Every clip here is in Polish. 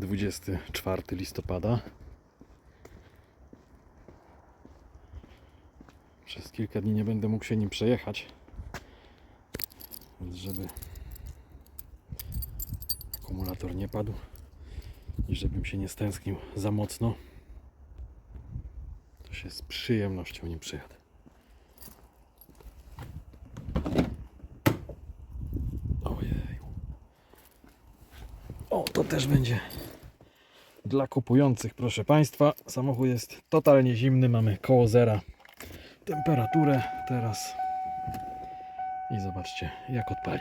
24 listopada. Przez kilka dni nie będę mógł się nim przejechać. Więc żeby akumulator nie padł i żebym się nie stęsknił za mocno, to się z przyjemnością nim przyjadę. Ojej. O, to też będzie dla kupujących, proszę Państwa. Samochód jest totalnie zimny, mamy koło zera temperaturę teraz. I zobaczcie, jak odpali.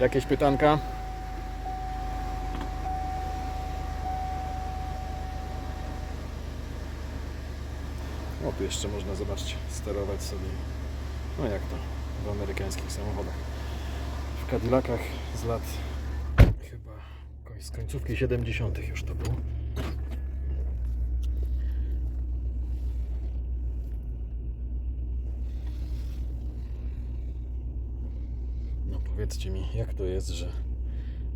Jakieś pytanka? O, tu jeszcze można, zobaczcie, sterować sobie. No jak to w amerykańskich samochodach. Cadillacach z lat chyba z końcówki 70. już to było. No powiedzcie mi, jak to jest, że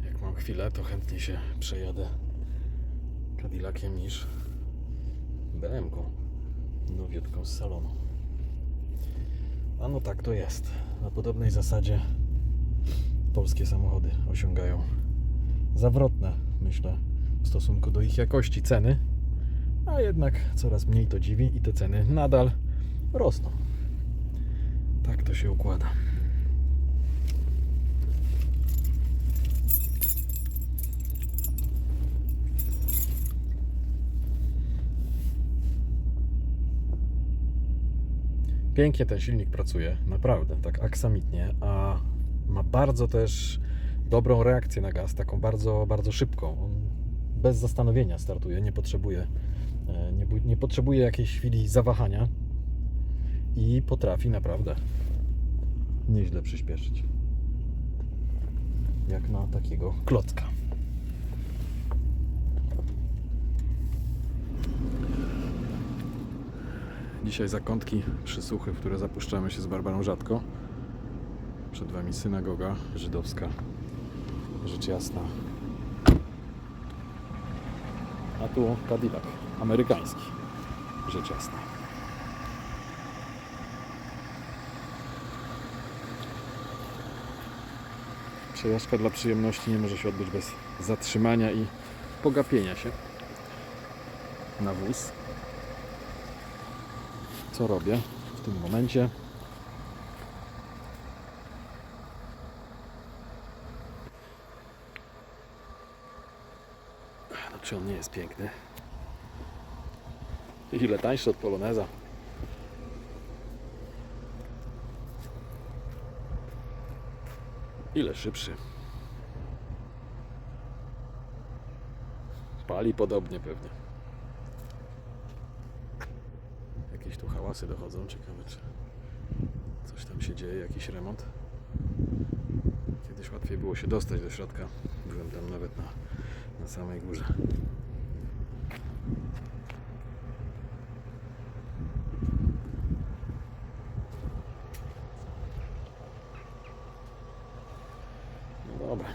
jak mam chwilę, to chętnie się przejadę Cadillaciem niż BM-ką nowiutką z salonu. A no tak to jest. Na podobnej zasadzie polskie samochody osiągają zawrotne, myślę, w stosunku do ich jakości ceny, a jednak coraz mniej to dziwi i te ceny nadal rosną. Tak to się układa. Pięknie ten silnik pracuje, naprawdę, tak aksamitnie, a ma bardzo też dobrą reakcję na gaz, taką bardzo, bardzo szybką. On bez zastanowienia startuje, nie potrzebuje, e, nie, nie potrzebuje jakiejś chwili zawahania i potrafi naprawdę nieźle przyspieszyć. Jak na takiego klocka. Dzisiaj zakątki przysłuchy, w które zapuszczamy się z Barbarą rzadko. Przed Wami synagoga żydowska, rzecz jasna. A tu Cadillac, amerykański, rzecz jasna. Przejażdżka dla przyjemności nie może się odbyć bez zatrzymania i pogapienia się na wóz co robię w tym momencie. No, czy on nie jest piękny? Ile tańszy od Poloneza. Ile szybszy. Pali podobnie pewnie. Jakieś tu hałasy dochodzą. Ciekawe, czy coś tam się dzieje, jakiś remont. Kiedyś łatwiej było się dostać do środka. Byłem tam nawet na, na samej górze. No dobra.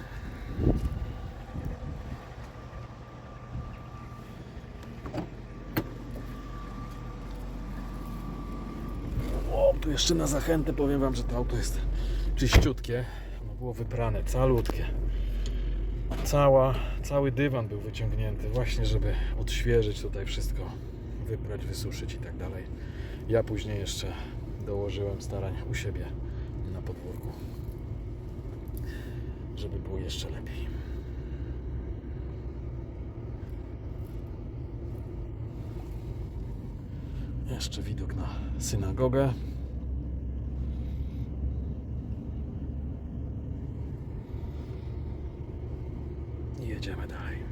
O, tu jeszcze na zachętę powiem Wam, że to auto jest czyściutkie. Ono było wyprane, calutkie. Cała, cały dywan był wyciągnięty właśnie, żeby odświeżyć tutaj wszystko, wyprać, wysuszyć i tak dalej. Ja później jeszcze dołożyłem starań u siebie na podwórku, żeby było jeszcze lepiej. Jeszcze widok na synagogę. I jedziemy dalej.